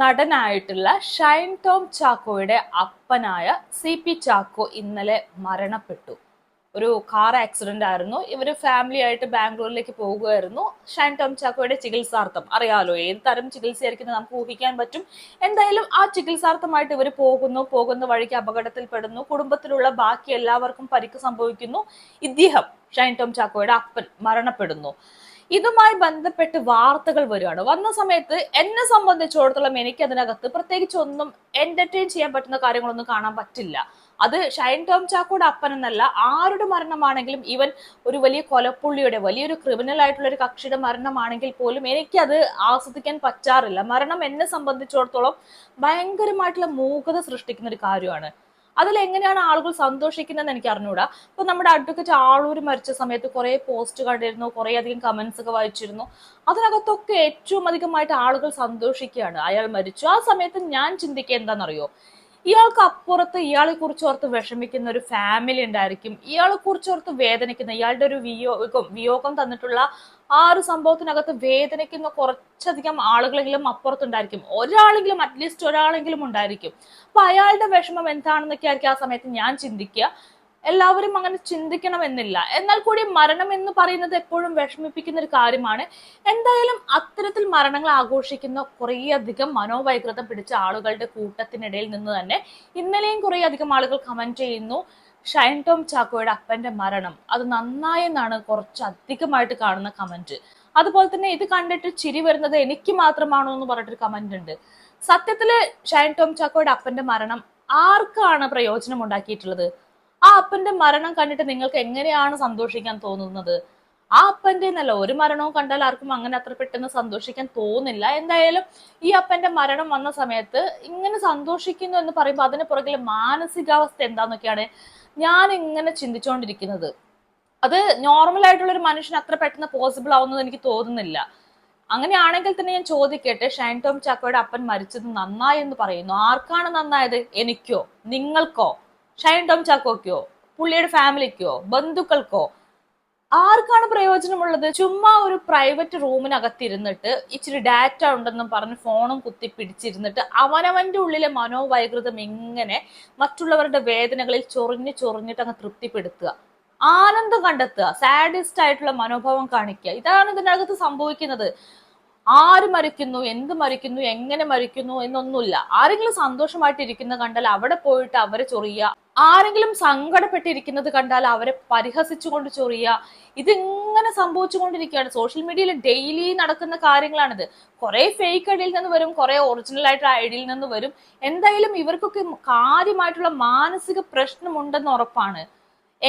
നടനായിട്ടുള്ള ഷൈൻ ടോം ചാക്കോയുടെ അപ്പനായ C P Chacko ഇന്നലെ മരണപ്പെട്ടു. ഒരു കാർ ആക്സിഡന്റ് ആയിരുന്നു. ഇവർ ഫാമിലി ആയിട്ട് ബാംഗ്ലൂരിലേക്ക് പോകുമായിരുന്നു. ഷൈൻ ടോം ചാക്കോയുടെ ചികിത്സാർത്ഥം. അറിയാലോ ഏത് തരം ചികിത്സയായിരിക്കും നമുക്ക് ഊഹിക്കാൻ പറ്റും. എന്തായാലും ആ ചികിത്സാർത്ഥമായിട്ട് ഇവർ പോകുന്നു. പോകുന്ന വഴിക്ക് അപകടത്തിൽപ്പെടുന്നു. കുടുംബത്തിലുള്ള ബാക്കി എല്ലാവർക്കും പരിക്ക് സംഭവിക്കുന്നു. ഇദ്ദേഹം ഷൈൻ ടോം ചാക്കോയുടെ അപ്പൻ മരണപ്പെടുന്നു. ഇതുമായി ബന്ധപ്പെട്ട് വാർത്തകൾ വരികയാണ് വന്ന സമയത്ത് എന്നെ സംബന്ധിച്ചിടത്തോളം എനിക്ക് അതിനകത്ത് പ്രത്യേകിച്ച് ഒന്നും എന്റർടൈൻ ചെയ്യാൻ പറ്റുന്ന കാര്യങ്ങളൊന്നും കാണാൻ പറ്റില്ല. അത് ഷൈൻ ടോം ചാക്കോയുടെ അപ്പൻ എന്നല്ല ആരുടെ മരണമാണെങ്കിലും ഈവൻ ഒരു വലിയ കൊലപ്പുള്ളിയുടെ വലിയൊരു ക്രിമിനൽ ആയിട്ടുള്ള ഒരു കക്ഷിയുടെ മരണമാണെങ്കിൽ പോലും എനിക്കത് ആസ്വദിക്കാൻ പറ്റാറില്ല. മരണം എന്നെ സംബന്ധിച്ചിടത്തോളം ഭയങ്കരമായിട്ടുള്ള മൂകത സൃഷ്ടിക്കുന്ന ഒരു കാര്യമാണ്. അതിൽ എങ്ങനെയാണ് ആളുകൾ സന്തോഷിക്കുന്നതെന്ന് എനിക്ക് അറിഞ്ഞുകൂടാ ഇപ്പൊ നമ്മുടെ അഡ്വക്കേറ്റ് ആളൂർ മരിച്ച സമയത്ത് കുറെ പോസ്റ്റ് കണ്ടിരുന്നു കുറെ അധികം കമന്റ്സ് ഒക്കെ വായിച്ചിരുന്നു. അതിനകത്തൊക്കെ ഏറ്റവും അധികമായിട്ട് ആളുകൾ സന്തോഷിക്കുകയാണ്. അയാൾ മരിച്ചു. ആ സമയത്ത് ഞാൻ ചിന്തിക്കുക എന്താണെന്നറിയോ? ഇയാൾക്ക് അപ്പുറത്ത് ഇയാളെ കുറിച്ച് ഓർത്ത് വിഷമിക്കുന്ന ഒരു ഫാമിലി ഉണ്ടായിരിക്കും. ഇയാളെ കുറിച്ച് ഓർത്ത് വേദനിക്കുന്ന ഇയാളുടെ ഒരു വിയോഗം വിയോഗം തന്നിട്ടുള്ള ആ ഒരു സംഭവത്തിനകത്ത് വേദനിക്കുന്ന കുറച്ചധികം ആളുകളെങ്കിലും അപ്പുറത്തുണ്ടായിരിക്കും. ഒരാളെങ്കിലും അറ്റ്ലീസ്റ്റ് ഒരാളെങ്കിലും ഉണ്ടായിരിക്കും. അപ്പൊ അയാളുടെ വിഷമം എന്താണെന്നൊക്കെ ആയിരിക്കും ആ സമയത്ത് ഞാൻ ചിന്തിക്കുക. എല്ലാവരും അങ്ങനെ ചിന്തിക്കണമെന്നില്ല. എന്നാൽ കൂടി മരണം എന്ന് പറയുന്നത് എപ്പോഴും വിഷമിപ്പിക്കുന്ന ഒരു കാര്യമാണ്. എന്തായാലും അത്തരത്തിൽ മരണങ്ങൾ ആഘോഷിക്കുന്ന കുറേയധികം മനോവൈകൃതം പിടിച്ച ആളുകളുടെ കൂട്ടത്തിനിടയിൽ നിന്ന് തന്നെ ഇന്നലെയും കുറേയധികം ആളുകൾ കമന്റ് ചെയ്യുന്നു. ഷൈൻ ടോം ചാക്കോയുടെ അപ്പന്റെ മരണം. അത് നന്നായെന്നാണ് കുറച്ച് അധികമായിട്ട് കാണുന്ന കമന്റ് അതുപോലെ തന്നെ ഇത് കണ്ടിട്ട് ചിരി വരുന്നത് എനിക്ക് മാത്രമാണോ എന്ന് പറഞ്ഞിട്ടൊരു കമന്റ് ഉണ്ട്. സത്യത്തിൽ ഷൈൻ ടോം ചാക്കോയുടെ അപ്പന്റെ മരണം ആർക്കാണ് പ്രയോജനം ഉണ്ടാക്കിയിട്ടുള്ളത്? ആ അപ്പന്റെ മരണം കണ്ടിട്ട് നിങ്ങൾക്ക് എങ്ങനെയാണ് സന്തോഷിക്കാൻ തോന്നുന്നത്? ആ അപ്പന്റെ എന്നല്ല ഒരു മരണവും കണ്ടാൽ ആർക്കും അങ്ങനെ അത്ര പെട്ടെന്ന് സന്തോഷിക്കാൻ തോന്നില്ല. എന്തായാലും ഈ അപ്പന്റെ മരണം വന്ന സമയത്ത് ഇങ്ങനെ സന്തോഷിക്കുന്നു എന്ന് പറയുമ്പോൾ അതിന് പുറകിലെ മാനസികാവസ്ഥ എന്താന്നൊക്കെയാണ് ഞാൻ ഇങ്ങനെ ചിന്തിച്ചുകൊണ്ടിരിക്കുന്നത് അത് നോർമൽ ആയിട്ടുള്ള ഒരു മനുഷ്യന് അത്ര പെട്ടെന്ന് പോസിബിൾ ആവുന്നത് എനിക്ക് തോന്നുന്നില്ല. അങ്ങനെയാണെങ്കിൽ തന്നെ ഞാൻ ചോദിക്കട്ടെ ഷൈൻ ടോം ചാക്കോയുടെ അപ്പൻ മരിച്ചത് നന്നായി എന്ന് പറയുന്നു. ആർക്കാണ് നന്നായത്? എനിക്കോ? നിങ്ങൾക്കോ? ഷൈൻ ടോം ചാക്കോക്കോ പുള്ളിയുടെ ഫാമിലിക്കോ ബന്ധുക്കൾക്കോ ആർക്കാണ് പ്രയോജനമുള്ളത്? ചുമ്മാ ഒരു പ്രൈവറ്റ് റൂമിനകത്തിരുന്നിട്ട് ഇച്ചിരി ഡാറ്റ ഉണ്ടെന്നും പറഞ്ഞ് ഫോണും കുത്തി പിടിച്ചിരുന്നിട്ട് അവനവന്റെ ഉള്ളിലെ മനോവൈകൃതം ഇങ്ങനെ മറ്റുള്ളവരുടെ വേദനകളിൽ ചൊറിഞ്ഞ് ചൊറിഞ്ഞിട്ട് അങ്ങ് തൃപ്തിപ്പെടുത്തുക. ആനന്ദം കണ്ടെത്തുക. സാഡിസ്റ്റ് ആയിട്ടുള്ള മനോഭാവം കാണിക്കുക. ഇതാണ് ഇതിനകത്ത് സംഭവിക്കുന്നത്. ആര് മരിക്കുന്നു എന്ത് മരിക്കുന്നു എങ്ങനെ മരിക്കുന്നു എന്നൊന്നുമില്ല. ആരെങ്കിലും സന്തോഷമായിട്ടിരിക്കുന്നത് കണ്ടാൽ അവിടെ പോയിട്ട് അവരെ ചൊറിയുക. ആരെങ്കിലും സങ്കടപ്പെട്ടിരിക്കുന്നത് കണ്ടാൽ അവരെ പരിഹസിച്ചുകൊണ്ട് ചൊറിയുക. ഇതിങ്ങനെ സംഭവിച്ചുകൊണ്ടിരിക്കുകയാണ്. സോഷ്യൽ മീഡിയയിൽ ഡെയിലി നടക്കുന്ന കാര്യങ്ങളാണിത്. കുറെ ഫേക്ക് ഐഡിയിൽ നിന്ന് വരും കുറെ ഒറിജിനൽ ആയിട്ടുള്ള ഐഡിയിൽ നിന്ന് വരും. എന്തായാലും ഇവർക്കൊക്കെ കാര്യമായിട്ടുള്ള മാനസിക പ്രശ്നമുണ്ടെന്ന് ഉറപ്പാണ്.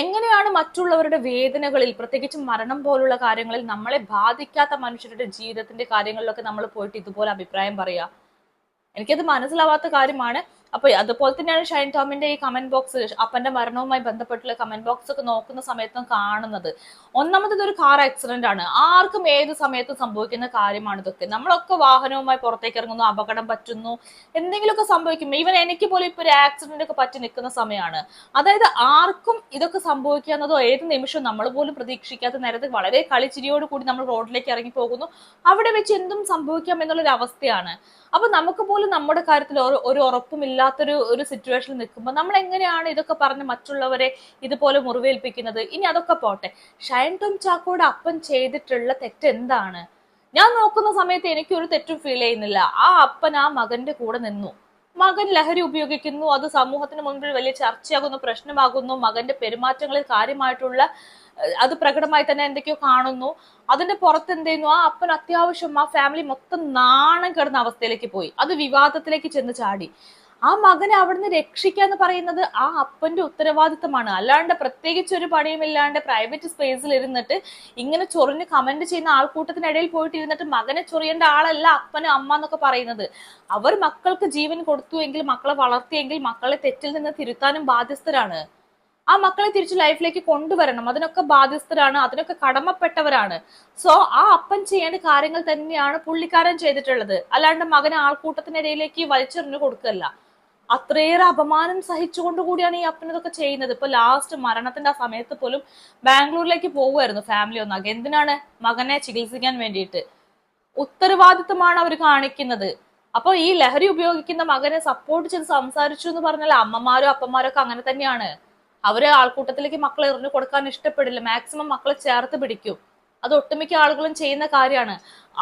എങ്ങനെയാണ് മറ്റുള്ളവരുടെ വേദനകളിൽ പ്രത്യേകിച്ച് മരണം പോലുള്ള കാര്യങ്ങളിൽ നമ്മളെ ബാധിക്കാത്ത മനുഷ്യരുടെ ജീവിതത്തിന്റെ കാര്യങ്ങളിലൊക്കെ നമ്മൾ പോയിട്ട് ഇതുപോലെ അഭിപ്രായം പറയാ എനിക്കത് മനസ്സിലാവാത്ത കാര്യമാണ്. അപ്പൊ അതുപോലെ തന്നെയാണ് ഷൈൻ ടോമിന്റെ ഈ കമന്റ് ബോക്സ് അപ്പന്റെ മരണവുമായി ബന്ധപ്പെട്ടുള്ള കമന്റ് ബോക്സ് ഒക്കെ നോക്കുന്ന സമയത്തും കാണുന്നത്. ഒന്നാമത് ഒരു കാർ ആക്സിഡന്റ് ആണ്. ആർക്കും ഏത് സമയത്തും സംഭവിക്കുന്ന കാര്യമാണ് ഇതൊക്കെ. നമ്മളൊക്കെ വാഹനവുമായി പുറത്തേക്ക് ഇറങ്ങുന്നു അപകടം പറ്റുന്നു എന്തെങ്കിലുമൊക്കെ സംഭവിക്കും. ഈവൻ എനിക്ക് പോലും ഇപ്പൊ ഒരു ആക്സിഡന്റ് ഒക്കെ പറ്റി നിൽക്കുന്ന സമയമാണ്. അതായത് ആർക്കും ഇതൊക്കെ സംഭവിക്കാവുന്നതോ ഏത് നിമിഷവും നമ്മൾ പോലും പ്രതീക്ഷിക്കാത്ത നേരത്തെ വളരെ കളിച്ചിരിയോട് കൂടി നമ്മൾ റോഡിലേക്ക് ഇറങ്ങി പോകുന്നു. അവിടെ വെച്ച് എന്തും സംഭവിക്കാം എന്നുള്ളൊരു അവസ്ഥയാണ് അപ്പൊ നമുക്ക് പോലും നമ്മുടെ കാര്യത്തിൽ ഒരു ഒരു ഉറപ്പുമില്ലാത്തൊരു ഒരു സിറ്റുവേഷനിൽ നിൽക്കുമ്പോൾ നമ്മൾ എങ്ങനെയാണ് ഇതൊക്കെ പറഞ്ഞ് മറ്റുള്ളവരെ ഇതുപോലെ മുറിവേൽപ്പിക്കുന്നത്? ഇനി അതൊക്കെ പോട്ടെ. ഷൈൻ ടോം ചാക്കോയുടെ അപ്പൻ ചെയ്തിട്ടുള്ള തെറ്റ് എന്താണ്? ഞാൻ നോക്കുന്ന സമയത്ത് എനിക്കൊരു തെറ്റും ഫീൽ ചെയ്യുന്നില്ല. ആ അപ്പൻ ആ മകന്റെ കൂടെ നിന്നു. മകൻ ലഹരി ഉപയോഗിക്കുന്നു. അത് സമൂഹത്തിന് മുൻപിൽ വലിയ ചർച്ചയാകുന്നു പ്രശ്നമാകുന്നു. മകന്റെ പെരുമാറ്റങ്ങളിൽ കാര്യമായിട്ടുള്ള അത് പ്രകടമായി തന്നെ എന്തൊക്കെയോ കാണുന്നു. അതിന്റെ പുറത്ത് എന്ത് ചെയ്യുന്നു? ആ അപ്പൻ അത്യാവശ്യം ആ ഫാമിലി മൊത്തം നാണം കിടന്ന അവസ്ഥയിലേക്ക് പോയി. അത് വിവാദത്തിലേക്ക് ചെന്ന് ചാടി. ആ മകനെ അവിടുന്ന് രക്ഷിക്കുക എന്ന് പറയുന്നത് ആ അപ്പന്റെ ഉത്തരവാദിത്തമാണ്. അല്ലാണ്ട് പ്രത്യേകിച്ച് ഒരു പണിയുമില്ലാണ്ട് പ്രൈവറ്റ് സ്പേസിൽ ഇരുന്നിട്ട് ഇങ്ങനെ ചൊറിഞ്ഞ് കമന്റ് ചെയ്യുന്ന ആൾക്കൂട്ടത്തിനിടയിൽ പോയിട്ട് ഇരുന്നിട്ട് മകനെ ചൊറിയേണ്ട ആളല്ല അപ്പന് അമ്മ എന്നൊക്കെ പറയുന്നത്. അവർ മക്കൾക്ക് ജീവൻ കൊടുത്തു എങ്കിൽ മക്കളെ വളർത്തിയെങ്കിൽ മക്കളെ തെറ്റിൽ നിന്ന് തിരുത്താനും ബാധ്യസ്ഥരാണ്. ആ മക്കളെ തിരിച്ച് ലൈഫിലേക്ക് കൊണ്ടുവരണം. അതിനൊക്കെ ബാധ്യസ്ഥരാണ് അതിനൊക്കെ കടമപ്പെട്ടവരാണ്. സോ ആ അപ്പൻ ചെയ്യേണ്ട കാര്യങ്ങൾ തന്നെയാണ് പുള്ളിക്കാരൻ ചെയ്തിട്ടുള്ളത്. അല്ലാണ്ട് മകനെ ആൾക്കൂട്ടത്തിനിടയിലേക്ക് വലിച്ചെറിഞ്ഞു കൊടുക്കല്ല അത്രയേറെ അപമാനം സഹിച്ചുകൊണ്ട് കൂടിയാണ് ഈ അപ്പൻ ഇതൊക്കെ ചെയ്യുന്നത്. ഇപ്പൊ ലാസ്റ്റ് മരണത്തിന്റെ ആ സമയത്ത് പോലും ബാംഗ്ലൂരിലേക്ക് പോവുമായിരുന്നു ഫാമിലി ഒന്നാകെ എന്തിനാണ് മകനെ ചികിത്സിക്കാൻ വേണ്ടിയിട്ട്? ഉത്തരവാദിത്തമാണ് അവർ കാണിക്കുന്നത്. അപ്പൊ ഈ ലഹരി ഉപയോഗിക്കുന്ന മകനെ സപ്പോർട്ട് ചെയ്ത് സംസാരിച്ചു എന്ന് പറഞ്ഞാൽ അമ്മമാരോ അപ്പന്മാരും ഒക്കെ അങ്ങനെ തന്നെയാണ്. അവർ ആൾക്കൂട്ടത്തിലേക്ക് മക്കളെ എറിഞ്ഞു കൊടുക്കാൻ ഇഷ്ടപ്പെടില്ല. മാക്സിമം മക്കളെ ചേർത്ത് പിടിക്കും. അത് ഒട്ടുമിക്ക ആളുകളും ചെയ്യുന്ന കാര്യമാണ്.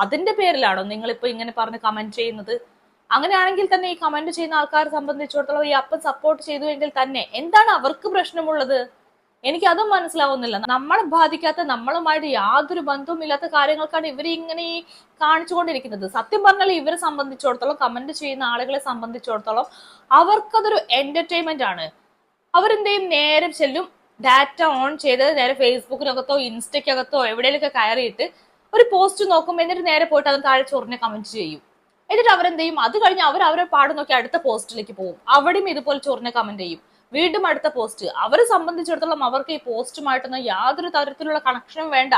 അതിന്റെ പേരിലാണോ നിങ്ങൾ ഇപ്പൊ ഇങ്ങനെ പറഞ്ഞ് കമന്റ് ചെയ്യുന്നത്? അങ്ങനെയാണെങ്കിൽ തന്നെ ഈ കമന്റ് ചെയ്യുന്ന ആൾക്കാരെ സംബന്ധിച്ചിടത്തോളം ഈ അപ്പൻ സപ്പോർട്ട് ചെയ്തു എങ്കിൽ തന്നെ എന്താണ് അവർക്ക് പ്രശ്നമുള്ളത്? എനിക്ക് അതും മനസ്സിലാവുന്നില്ല. നമ്മളെ ബാധിക്കാത്ത നമ്മളുമായിട്ട് യാതൊരു ബന്ധവും ഇല്ലാത്ത കാര്യങ്ങൾക്കാണ് ഇവർ ഇങ്ങനെ ഈ കാണിച്ചുകൊണ്ടിരിക്കുന്നത്. സത്യം പറഞ്ഞാൽ ഇവരെ സംബന്ധിച്ചിടത്തോളം കമന്റ് ചെയ്യുന്ന ആളുകളെ സംബന്ധിച്ചിടത്തോളം അവർക്കതൊരു എന്റർടൈൻമെന്റ് ആണ്. അവരെന്ത് ചെയ്യും? നേരെ ചെല്ലും. ഡാറ്റ ഓൺ ചെയ്ത് നേരെ ഫേസ്ബുക്കിനകത്തോ ഇൻസ്റ്റയ്ക്കകത്തോ എവിടെയെങ്കിലൊക്കെ കയറിയിട്ട് ഒരു പോസ്റ്റ് നോക്കും. എന്നിട്ട് നേരെ പോയിട്ട് അത് താഴെ ചൊറിഞ്ഞ് കമന്റ് ചെയ്യും. എന്നിട്ട് അവരെന്ത് ചെയ്യും അത് കഴിഞ്ഞ് അവർ അവരെ പാട് നോക്കി അടുത്ത പോസ്റ്റിലേക്ക് പോകും. അവിടെയും ഇതുപോലെ ചൊറിഞ്ഞ കമന്റ് ചെയ്യും. വീണ്ടും അടുത്ത പോസ്റ്റ് അവരെ സംബന്ധിച്ചിടത്തോളം അവർക്ക് ഈ പോസ്റ്റുമായിട്ടൊന്നും യാതൊരു തരത്തിലുള്ള കണക്ഷനും വേണ്ട.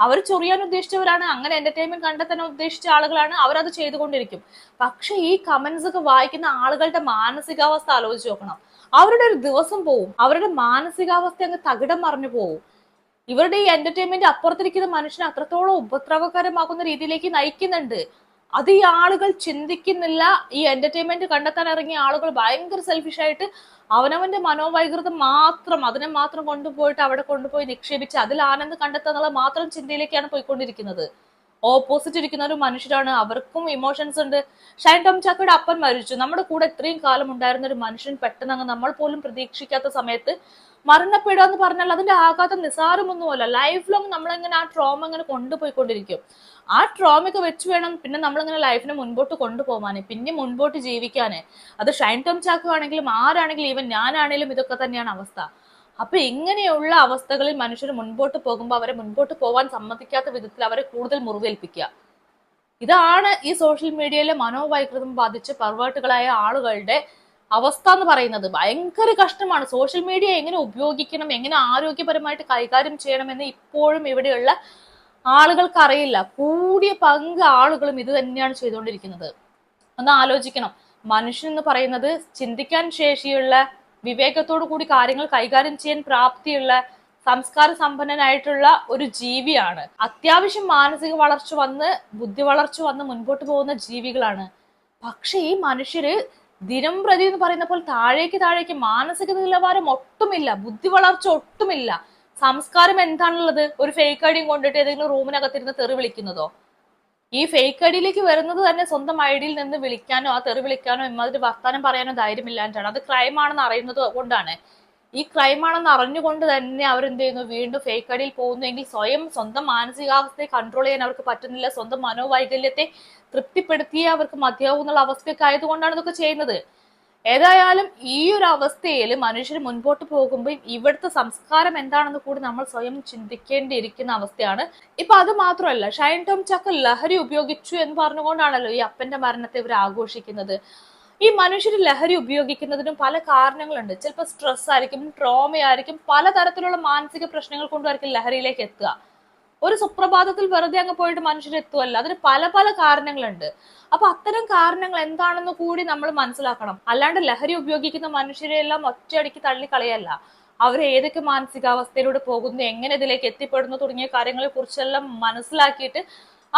അവർ ചൊറിയാൻ ഉദ്ദേശിച്ചവരാണ് അങ്ങനെ എന്റർടൈൻമെന്റ് കണ്ടെത്താൻ ഉദ്ദേശിച്ച ആളുകളാണ് അവരത് ചെയ്തുകൊണ്ടിരിക്കും. പക്ഷെ ഈ കമന്റ്സ് ഒക്കെ വായിക്കുന്ന ആളുകളുടെ മാനസികാവസ്ഥ ആലോചിച്ച് നോക്കണം. അവരുടെ ഒരു ദിവസം പോവും അവരുടെ മാനസികാവസ്ഥ അങ്ങ് തകിടം മറിഞ്ഞു പോവും. ഇവരുടെ ഈ എന്റർടൈൻമെന്റ് അപ്പുറത്തിരിക്കുന്ന മനുഷ്യനെ അത്രത്തോളം ഉപദ്രവകരമാകുന്ന രീതിയിലേക്ക് നയിക്കുന്നുണ്ട്. അത് ഈ ആളുകൾ ചിന്തിക്കുന്നില്ല. ഈ എന്റർടൈൻമെന്റ് കണ്ടെത്താൻ ഇറങ്ങിയ ആളുകൾ ഭയങ്കര സെൽഫിഷ് ആയിട്ട് അവനവന്റെ മനോവൈകൃതം മാത്രം അതിനെ മാത്രം കൊണ്ടുപോയിട്ട് അവിടെ കൊണ്ടുപോയി നിക്ഷേപിച്ച് അതിൽ ആനന്ദം കണ്ടെത്തുന്നുള്ള മാത്രം ചിന്തയിലേക്കാണ് പോയിക്കൊണ്ടിരിക്കുന്നത്. ഓപ്പോസിറ്റ് ഇരിക്കുന്ന ഒരു മനുഷ്യരാണ്. അവർക്കും ഇമോഷൻസ് ഉണ്ട്. ഷൈൻ ടോം ചാക്കയുടെ അപ്പൻ മരിച്ചു. നമ്മുടെ കൂടെ ഇത്രയും കാലം ഉണ്ടായിരുന്ന ഒരു മനുഷ്യൻ പെട്ടെന്ന് അങ്ങ് നമ്മൾ പോലും പ്രതീക്ഷിക്കാത്ത സമയത്ത് മരണപ്പെടുക എന്ന് പറഞ്ഞാൽ അതിന്റെ ആഘാതം നിസാരമൊന്നുമല്ല ലൈഫ് ലോങ് നമ്മളിങ്ങനെ ആ ട്രോമ ഇങ്ങനെ കൊണ്ടുപോയിക്കൊണ്ടിരിക്കും. ആ ട്രോമയൊക്കെ വെച്ച് വേണം പിന്നെ നമ്മളിങ്ങനെ ലൈഫിനെ മുൻപോട്ട് കൊണ്ടുപോകാന് പിന്നെ മുൻപോട്ട് ജീവിക്കാന്. അത് ഷൈൻ ടോം ചാക്കോ ആണെങ്കിലും ആരാണെങ്കിലും ഈവൻ ഞാനാണെങ്കിലും ഇതൊക്കെ തന്നെയാണ് അവസ്ഥ. അപ്പൊ ഇങ്ങനെയുള്ള അവസ്ഥകളിൽ മനുഷ്യർ മുൻപോട്ട് പോകുമ്പോൾ അവരെ മുൻപോട്ട് പോകാൻ സമ്മതിക്കാത്ത വിധത്തിൽ അവരെ കൂടുതൽ മുറിവേൽപ്പിക്കുക. ഇതാണ് ഈ സോഷ്യൽ മീഡിയയിലെ മനോവൈകൃതം ബാധിച്ച് പർവേട്ടുകളായ ആളുകളുടെ അവസ്ഥ എന്ന് പറയുന്നത് ഭയങ്കര കഷ്ടമാണ്. സോഷ്യൽ മീഡിയ എങ്ങനെ ഉപയോഗിക്കണം എങ്ങനെ ആരോഗ്യപരമായിട്ട് കൈകാര്യം ചെയ്യണമെന്ന് ഇപ്പോഴും ഇവിടെയുള്ള ആളുകൾക്ക് അറിയില്ല കൂടിയ പങ്ക് ആളുകളും ഇത് തന്നെയാണ് ചെയ്തുകൊണ്ടിരിക്കുന്നത്. ഒന്ന് ആലോചിക്കണം. മനുഷ്യൻ എന്ന് പറയുന്നത് ചിന്തിക്കാൻ ശേഷിയുള്ള വിവേകത്തോടു കൂടി കാര്യങ്ങൾ കൈകാര്യം ചെയ്യാൻ പ്രാപ്തിയുള്ള സംസ്കാര സമ്പന്നനായിട്ടുള്ള ഒരു ജീവിയാണ്. അത്യാവശ്യം മാനസിക വളർച്ച വന്ന് ബുദ്ധി വളർച്ച വന്ന് മുൻപോട്ട് പോകുന്ന ജീവികളാണ്. പക്ഷേ ഈ മനുഷ്യര് ദിനം പ്രതി എന്ന് പറയുന്ന പോലെ താഴേക്ക് താഴേക്ക് മാനസിക നിലവാരം ഒട്ടുമില്ല ബുദ്ധി വളർച്ച ഒട്ടുമില്ല. സംസ്കാരം എന്താണുള്ളത്? ഒരു ഫേക്ക് ഐഡിയും കൊണ്ടിട്ട് ഏതെങ്കിലും റൂമിനകത്തിരുന്ന് തെറി വിളിക്കുന്നതോ? ഈ ഫേക്ക് ഐഡിയിലേക്ക് വരുന്നത് തന്നെ സ്വന്തം ഐഡിയിൽ നിന്ന് വിളിക്കാനോ ആ തെറി വിളിക്കാനോ ഇമ്മാതിരി വർത്താനം പറയാനോ ധൈര്യമില്ലാണ്ടാണ് അത് ക്രൈം ആണെന്ന് അറിയുന്നത് കൊണ്ടാണ്. ഈ ക്രൈം ആണെന്ന് അറിഞ്ഞുകൊണ്ട് തന്നെ അവരെന്ത് ചെയ്യുന്നു? വീണ്ടും ഫേക്ക് ഐഡിയിൽ പോകുന്നുവെങ്കിൽ സ്വയം സ്വന്തം മാനസികാവസ്ഥയെ കൺട്രോൾ ചെയ്യാൻ അവർക്ക് പറ്റുന്നില്ല. സ്വന്തം മനോവൈകല്യത്തെ തൃപ്തിപ്പെടുത്തിയേ അവർക്ക് മതിയാവും എന്നുള്ള അവസ്ഥയൊക്കെ ആയതുകൊണ്ടാണ് ഇതൊക്കെ ചെയ്യുന്നത്. ഏതായാലും ഈ ഒരു അവസ്ഥയിൽ മനുഷ്യർ മുൻപോട്ട് പോകുമ്പോൾ ഇവിടുത്തെ സംസ്കാരം എന്താണെന്ന് കൂടി നമ്മൾ സ്വയം ചിന്തിക്കേണ്ടിയിരിക്കുന്ന അവസ്ഥയാണ്. ഇപ്പൊ അത് മാത്രമല്ല ഷൈൻ ടോം ചക്ക ലഹരി ഉപയോഗിച്ചു എന്ന് പറഞ്ഞുകൊണ്ടാണല്ലോ ഈ അപ്പന്റെ മരണത്തെ ഇവർ ആഘോഷിക്കുന്നത്. ഈ മനുഷ്യർ ലഹരി ഉപയോഗിക്കുന്നതിനും പല കാരണങ്ങളുണ്ട്. ചിലപ്പോൾ സ്ട്രെസ് ആയിരിക്കും ട്രോമ ആയിരിക്കും പലതരത്തിലുള്ള മാനസിക പ്രശ്നങ്ങൾ കൊണ്ടുമായിരിക്കും ലഹരിയിലേക്ക് എത്തുക. ഒരു സുപ്രഭാതത്തിൽ വെറുതെ അങ്ങ് പോയിട്ട് മനുഷ്യർ എത്തുമല്ല അതിന് പല പല കാരണങ്ങളുണ്ട്. അപ്പൊ അത്തരം കാരണങ്ങൾ എന്താണെന്ന് കൂടി നമ്മൾ മനസ്സിലാക്കണം. അല്ലാണ്ട് ലഹരി ഉപയോഗിക്കുന്ന മനുഷ്യരെ എല്ലാം ഒറ്റയടിക്ക് തള്ളിക്കളയല്ല. അവർ ഏതൊക്കെ മാനസികാവസ്ഥയിലൂടെ പോകുന്നു എങ്ങനെ ഇതിലേക്ക് എത്തിപ്പെടുന്നു തുടങ്ങിയ കാര്യങ്ങളെ കുറിച്ചെല്ലാം മനസ്സിലാക്കിയിട്ട്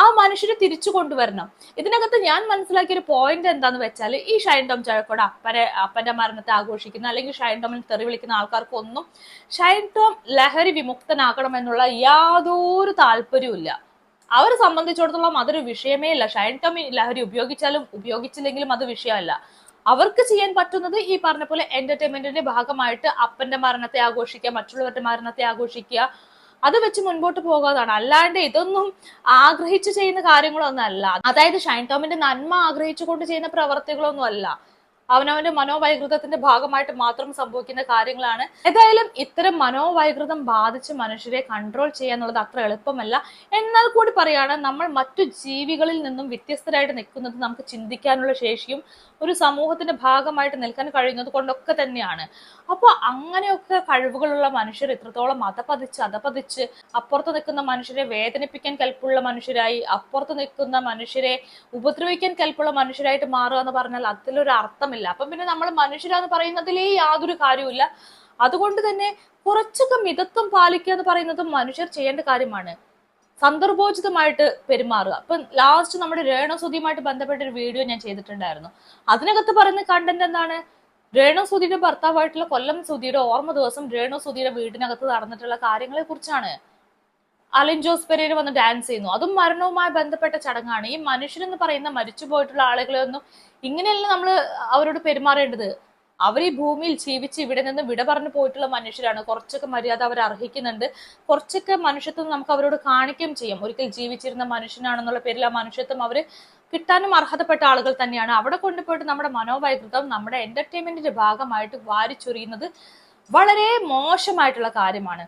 ആ മനുഷ്യരെ തിരിച്ചു കൊണ്ടുവരണം. ഇതിനകത്ത് ഞാൻ മനസ്സിലാക്കിയ ഒരു പോയിന്റ് എന്താന്ന് വെച്ചാൽ ഈ ഷൈൻ ടോം ചഴക്കോട് അപ്പനെ അപ്പന്റെ മരണത്തെ ആഘോഷിക്കുന്ന അല്ലെങ്കിൽ ഷൈൻ ടോമിൽ തെറി വിളിക്കുന്ന ആൾക്കാർക്കൊന്നും ഷൈൻ ടോം ലഹരി വിമുക്തനാകണം എന്നുള്ള യാതൊരു താല്പര്യവും ഇല്ല. അവരെ സംബന്ധിച്ചിടത്തോളം അതൊരു വിഷയമേ ഇല്ല. ഷൈൻ ടോം ലഹരി ഉപയോഗിച്ചാലും ഉപയോഗിച്ചില്ലെങ്കിലും അത് വിഷയമല്ല. അവർക്ക് ചെയ്യാൻ പറ്റുന്നത് ഈ പറഞ്ഞ പോലെ എന്റർടൈൻമെന്റിന്റെ ഭാഗമായിട്ട് അപ്പന്റെ മരണത്തെ ആഘോഷിക്കുക മറ്റുള്ളവരുടെ മരണത്തെ ആഘോഷിക്കുക അത് വെച്ച് മുൻപോട്ട് പോകാതാണ്. അല്ലാണ്ട് ഇതൊന്നും ആഗ്രഹിച്ചു ചെയ്യുന്ന കാര്യങ്ങളൊന്നും അല്ല. അതായത് ഷൈൻ ടോമിന്റെ നന്മ ആഗ്രഹിച്ചുകൊണ്ട് ചെയ്യുന്ന പ്രവർത്തികളൊന്നും അല്ല. അവനവന്റെ മനോവൈകൃതത്തിന്റെ ഭാഗമായിട്ട് മാത്രം സംഭവിക്കുന്ന കാര്യങ്ങളാണ്. ഏതായാലും ഇത്തരം മനോവൈകൃതം ബാധിച്ച് മനുഷ്യരെ കൺട്രോൾ ചെയ്യാന്നുള്ളത് അത്ര എളുപ്പമല്ല. എന്നാൽ കൂടി പറയാണ് നമ്മൾ മറ്റു ജീവികളിൽ നിന്നും വ്യത്യസ്തരായിട്ട് നിൽക്കുന്നത് നമുക്ക് ചിന്തിക്കാനുള്ള ശേഷിയും ഒരു സമൂഹത്തിന്റെ ഭാഗമായിട്ട് നിൽക്കാൻ കഴിയുന്നത് കൊണ്ടൊക്കെ തന്നെയാണ്. അപ്പോൾ അങ്ങനെയൊക്കെ കഴിവുകളുള്ള മനുഷ്യർ ഇത്രത്തോളം അതപതിച്ച് അതപതിച്ച് അപ്പുറത്ത് നിൽക്കുന്ന മനുഷ്യരെ വേദനിപ്പിക്കാൻ കൽപ്പുള്ള മനുഷ്യരായി അപ്പുറത്ത് നിൽക്കുന്ന മനുഷ്യരെ ഉപദ്രവിക്കാൻ കൽപ്പുള്ള മനുഷ്യരായിട്ട് മാറുക എന്ന് പറഞ്ഞാൽ അതിലൊരു അർത്ഥമില്ല. അപ്പം പിന്നെ നമ്മൾ മനുഷ്യരാന്ന് പറയുന്നതിലേ യാതൊരു കാര്യവുമില്ല. അതുകൊണ്ട് തന്നെ കുറച്ചൊക്കെ മിതത്വം പാലിക്കുക എന്ന് പറയുന്നത് മനുഷ്യർ ചെയ്യേണ്ട കാര്യമാണ്. സന്ദർഭോചിതമായിട്ട് പെരുമാറുക. അപ്പം ലാസ്റ്റ് നമ്മുടെ രേണസുതിയുമായിട്ട് ബന്ധപ്പെട്ട ഒരു വീഡിയോ ഞാൻ ചെയ്തിട്ടുണ്ടായിരുന്നു. അതിനകത്ത് പറയുന്ന കണ്ടന്റ് എന്താണ്? രേണസുതിയുടെ ഭർത്താവായിട്ടുള്ള കൊല്ലം സുധിയുടെ ഓർമ്മ ദിവസം രേണസുതിയുടെ വീടിനകത്ത് നടന്നിട്ടുള്ള കാര്യങ്ങളെ കുറിച്ചാണ് അലിൻ ജോസ് പെരേര വന്ന് ഡാൻസ് ചെയ്യുന്നു. അതും മരണവുമായി ബന്ധപ്പെട്ട ചടങ്ങാണ്. ഈ മനുഷ്യരെന്ന് പറയുന്ന മരിച്ചു പോയിട്ടുള്ള ആളുകളെ ഒന്നും ഇങ്ങനെയല്ല നമ്മൾ അവരോട് പെരുമാറേണ്ടത്. അവർ ഈ ഭൂമിയിൽ ജീവിച്ച് ഇവിടെ നിന്ന് വിട പറഞ്ഞു പോയിട്ടുള്ള മനുഷ്യരാണ്. കുറച്ചൊക്കെ മര്യാദ അവർ അർഹിക്കുന്നുണ്ട്. കുറച്ചൊക്കെ മനുഷ്യത്വം നമുക്ക് അവരോട് കാണിക്കുകയും ചെയ്യും. ഒരിക്കൽ ജീവിച്ചിരുന്ന മനുഷ്യനാണെന്നുള്ള പേരിൽ ആ മനുഷ്യത്വം അവർ കിട്ടാനും അർഹതപ്പെട്ട ആളുകൾ തന്നെയാണ്. അവിടെ കൊണ്ടുപോയിട്ട് നമ്മുടെ മനോവൈകൃതം നമ്മുടെ എന്റർടൈൻമെന്റിന്റെ ഭാഗമായിട്ട് വാരിച്ചൊറിയുന്നത് വളരെ മോശമായിട്ടുള്ള കാര്യമാണ്.